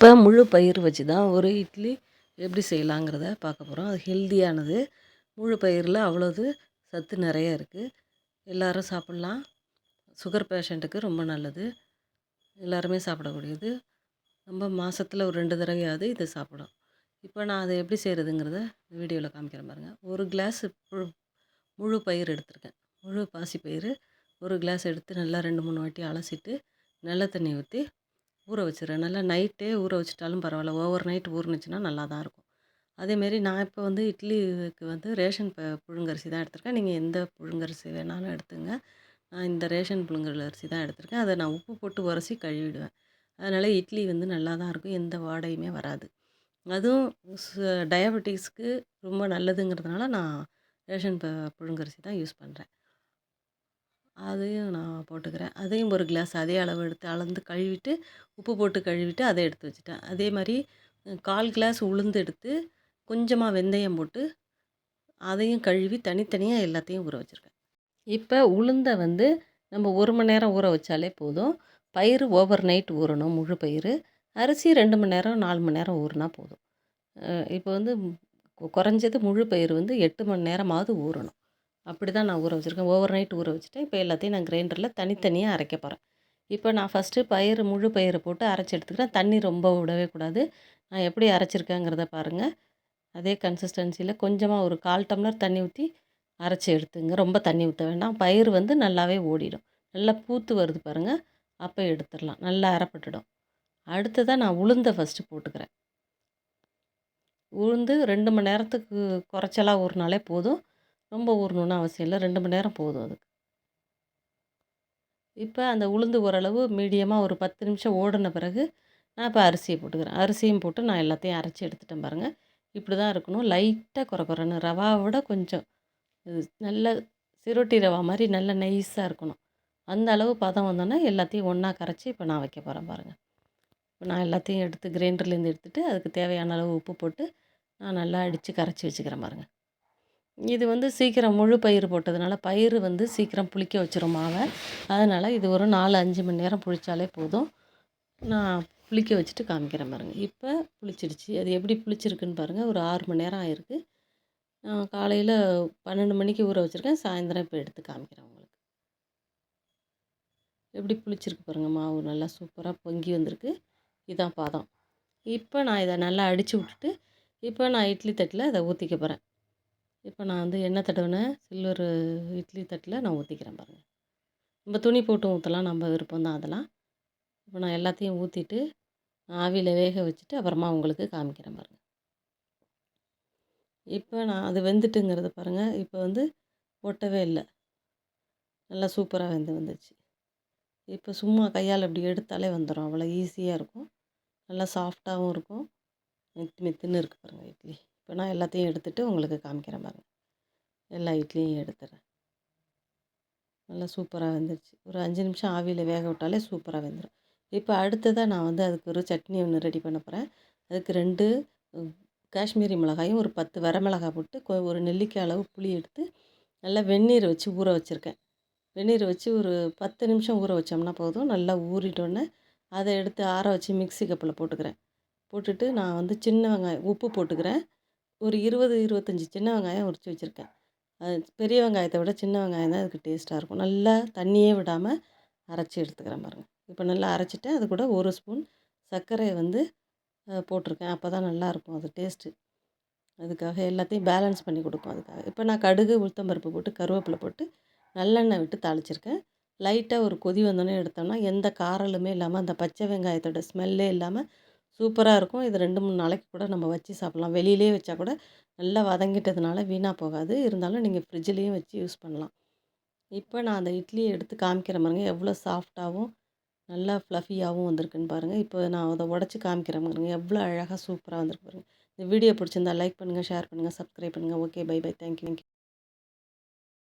இப்போ முழு பயிர் வச்சு தான் ஒரு இட்லி எப்படி செய்யலாங்கிறத பார்க்க போகிறோம் அது ஹெல்தியானது. முழு பயிரில் அவ்வளோது சத்து நிறைய இருக்குது எல்லோரும் சாப்பிட்லாம். சுகர் பேஷண்ட்டுக்கு ரொம்ப நல்லது. எல்லாருமே சாப்பிடக்கூடியது. நம்ம மாதத்துல ஒரு ரெண்டு தடவையாவது இதை சாப்பிடும் இப்போ நான் அதை எப்படி செய்கிறதுங்கிறத வீடியோவில் காமிக்கிறேன் பாருங்கள் ஒரு கிளாஸ் முழு முழு பயிர் எடுத்திருக்கேன். முழு பாசி பயிர் ஒரு கிளாஸ் எடுத்து நல்லா ரெண்டு மூணு வாட்டி அலசிட்டு நல்ல தண்ணி ஊற்றி ஊற வச்சிடுறேன் நல்லா நைட்டே ஊற வச்சிட்டாலும் பரவாயில்ல. ஓவர் நைட் ஊறுனுச்சுன்னா நல்லா தான் இருக்கும். அதேமாரி நான் இப்போ வந்து இட்லிக்கு வந்து ரேஷன் ப புழுங்கரிசி தான் எடுத்திருக்கேன். நீங்கள் எந்த புழுங்கரிசி வேணாலும் எடுத்துங்க. நான் இந்த ரேஷன் புழுங்கரிசி அரிசி தான் எடுத்திருக்கேன். அதை நான் உப்பு போட்டு உரசி கழுவிடுவேன். அதனால் இட்லி வந்து நல்லா தான் இருக்கும். எந்த வாடையுமே வராது. அதுவும் டயபெட்டிக்ஸ்க்கு ரொம்ப நல்லதுங்கிறதுனால நான் ரேஷன் ப புழுங்கரிசி தான் யூஸ் பண்ணுறேன் அதையும் நான் போட்டுக்கிறேன். அதையும் ஒரு கிளாஸ் அதே அளவு எடுத்து அளந்து கழுவிட்டு உப்பு போட்டு கழுவிட்டு அதை எடுத்து வச்சுட்டேன். அதே மாதிரி கால் கிளாஸ் உளுந்து எடுத்து கொஞ்சமாக வெந்தயம் போட்டு அதையும் கழுவி தனித்தனியாக எல்லாத்தையும் ஊற வச்சுருக்கேன். இப்போ உளுந்தை வந்து நம்ம ஒரு மணி நேரம் ஊற வச்சாலே போதும். பயிர் ஓவர் நைட் ஊறணும் முழு பயிர் அரிசி ரெண்டு மணி நேரம் நாலு மணி நேரம் ஊறினா போதும். இப்போ வந்து குறைஞ்சது முழு பயிர் வந்து எட்டு மணி நேரமாவது ஊறணும். அப்படி தான் நான் ஊற வச்சுருக்கேன். ஓவர் நைட் ஊற வச்சுட்டேன். இப்போ எல்லாத்தையும் நான் கிரைண்டரில் தனித்தனியாக அரைக்க போகிறேன் இப்போ நான் ஃபஸ்ட்டு பயிறு முழு பயிரை போட்டு அரைச்சி எடுத்துக்கிறேன். தண்ணி ரொம்ப விடவே கூடாது. நான் எப்படி அரைச்சிருக்கேங்கிறத பாருங்கள் அதே கன்சிஸ்டன்சியில் கொஞ்சமாக ஒரு கால் டம்ளர் தண்ணி ஊற்றி அரைச்சி எடுத்துங்க. ரொம்ப தண்ணி ஊற்ற வேண்டாம். பயிர் வந்து நல்லாவே ஓடிடும். நல்லா பூத்து வருது பாருங்கள் அப்போ எடுத்துடலாம். நல்லா அரைப்பட்டுடும். அடுத்ததாக நான் உளுந்தை ஃபஸ்ட்டு போட்டுக்கிறேன். உளுந்து ரெண்டு மணி நேரத்துக்கு குறைச்சலாக ஊறினாலே போதும். ரொம்ப ஊறணுன்னு அவசியம் இல்லை. ரெண்டு மணி நேரம் போதும் அதுக்கு. இப்போ அந்த உளுந்து ஓரளவு மீடியமாக ஒரு பத்து நிமிஷம் ஓடின பிறகு நான் இப்போ அரிசியை போட்டுக்கிறேன். அரிசியும் போட்டு நான் எல்லாத்தையும் அரைச்சி எடுத்துட்டேன் பாருங்கள் இப்படி தான் இருக்கணும். லைட்டாக குறை குறைன்னு ரவாவை விட கொஞ்சம் நல்ல சிரோட்டி ரவா மாதிரி நல்ல நைஸாக இருக்கணும். அந்த அளவு பதம் வந்தோன்னே எல்லாத்தையும் ஒன்றா கரைச்சி இப்போ நான் வைக்க போகிறேன் பாருங்கள் இப்போ நான் எல்லாத்தையும் எடுத்து கிரைண்டர்லேருந்து எடுத்துகிட்டு அதுக்கு தேவையான அளவு உப்பு போட்டு நான் நல்லா அடித்து கரைச்சி வச்சுக்கிறேன் பாருங்கள் இது வந்து சீக்கிரம் முழு பயிர் போட்டதுனால பயிர் வந்து சீக்கிரம் புளிக்க வச்சிரும் மாவை. அதனால் இது ஒரு நாலு அஞ்சு மணி நேரம் புளித்தாலே போதும். நான் புளிக்க வச்சுட்டு காமிக்கிறேன் பாருங்கள் இப்போ புளிச்சிடுச்சு. அது எப்படி புளிச்சிருக்குன்னு பாருங்கள் ஒரு ஆறு மணி நேரம் ஆயிருக்கு. நான் காலையில் பன்னெண்டு மணிக்கு ஊற வச்சுருக்கேன். சாயந்தரம் இப்போ எடுத்து காமிக்கிறேன் உங்களுக்கு. எப்படி புளிச்சிருக்கு பாருங்கள் மாவு. நல்லா சூப்பராக பொங்கி வந்திருக்கு. இதான் பாதம். இப்போ நான் இதை நல்லா அடித்து விட்டுட்டு இப்போ நான் இட்லி தட்டில் அதை ஊற்றிக்க போகிறேன் இப்போ நான் வந்து எண்ணெய் தடவின சில்வர் இட்லி தட்டில் நான் ஊற்றிக்கிறேன் பாருங்கள் நம்ம துணி போட்டு ஊற்றலாம் நம்ம விருப்பம் தான் அதெல்லாம். இப்போ நான் எல்லாத்தையும் ஊற்றிட்டு ஆவியில் வேக வச்சுட்டு அப்புறமா உங்களுக்கு காமிக்கிறேன் பாருங்கள் இப்போ நான் அது வெந்துட்டுங்கிறத பாருங்கள் இப்போ வந்து ஒட்டவே இல்லை. நல்லா சூப்பராக வெந்து வந்துச்சு இப்போ சும்மா கையால் இப்படி எடுத்தாலே வந்துடும் அவ்வளோ ஈஸியாக இருக்கும். நல்லா சாஃப்டாகவும் இருக்கும். மெத்து மெத்துன்னு இருக்குது பாருங்கள் இட்லி. இப்போ நான் எல்லாத்தையும் எடுத்துகிட்டு உங்களுக்கு காமிக்கிறேன் பாருங்கள் எல்லா இட்லியும் எடுத்துடுறேன் நல்லா சூப்பராக வெந்துருச்சு. ஒரு அஞ்சு நிமிஷம் ஆவியில் வேக விட்டாலே சூப்பராக வெந்துடும் இப்போ அடுத்ததாக நான் வந்து அதுக்கு ஒரு சட்னி ஒன்று ரெடி பண்ண போகிறேன் அதுக்கு ரெண்டு காஷ்மீரி மிளகாயும் ஒரு பத்து வரமிளகாய் போட்டு ஒரு நெல்லிக்காய் அளவு புளி எடுத்து நல்லா வெந்நீர் வச்சு ஊற வச்சுருக்கேன். வெந்நீர் வச்சு ஒரு பத்து நிமிஷம் ஊற வச்சோம்னா போதும். நல்லா ஊறிட்டோன்னே அதை எடுத்து ஆற வச்சு மிக்சி கப்பில் போட்டுக்கிறேன். போட்டுட்டு நான் வந்து சின்ன வெங்காயம் உப்பு போட்டுக்கிறேன். ஒரு இருபது இருபத்தஞ்சி சின்ன வெங்காயம் உரித்து வச்சுருக்கேன். அது பெரிய வெங்காயத்தை விட சின்ன வெங்காயம் தான் அதுக்கு டேஸ்ட்டாக இருக்கும். நல்லா தண்ணியே விடாமல் அரைச்சி எடுத்துக்கிறேன் பாருங்கள் இப்போ நல்லா அரைச்சிட்டு அது கூட ஒரு ஸ்பூன் சர்க்கரையை வந்து போட்டிருக்கேன். அப்போ தான் நல்லாயிருக்கும் அது டேஸ்ட்டு. அதுக்காக எல்லாத்தையும் பேலன்ஸ் பண்ணி கொடுக்கும் அதுக்காக. இப்போ நான் கடுகு உளுத்தம்பருப்பு போட்டு கருவேப்பிலை போட்டு நல்லெண்ணெய் விட்டு தாளிச்சிருக்கேன். லைட்டாக ஒரு கொதி வந்தோடனே எடுத்தோம்னா எந்த காரலுமே இல்லாமல் அந்த பச்சை வெங்காயத்தோட ஸ்மெல்லே இல்லாமல் சூப்பராக இருக்கும். இது ரெண்டு மூணு நாளைக்கு கூட நம்ம வச்சு சாப்பிட்லாம். வெளியிலே வச்சா கூட நல்லா வதங்கிட்டதுனால வீணாக போகாது. இருந்தாலும் நீங்கள் ஃப்ரிட்ஜ்லேயும் வச்சு யூஸ் பண்ணலாம். இப்போ நான் அந்த இட்லியை எடுத்து காமிக்கிற பாருங்க. எவ்வளோ சாஃப்டாகவும் நல்லா ஃப்ளஃபியாகவும் வந்திருக்குன்னு பாருங்கள் இப்போ நான் அதை உடச்சி காமிக்கிறேன் பாருங்கள் எவ்வளோ அழகாக சூப்பராக வந்திருக்கு பாருங்கள் இந்த வீடியோ பிடிச்சிருந்தா லைக் பண்ணுங்கள் ஷேர் பண்ணுங்கள் சப்ஸ்கிரைப் பண்ணுங்கள் okay bye bye. Thank you thank you.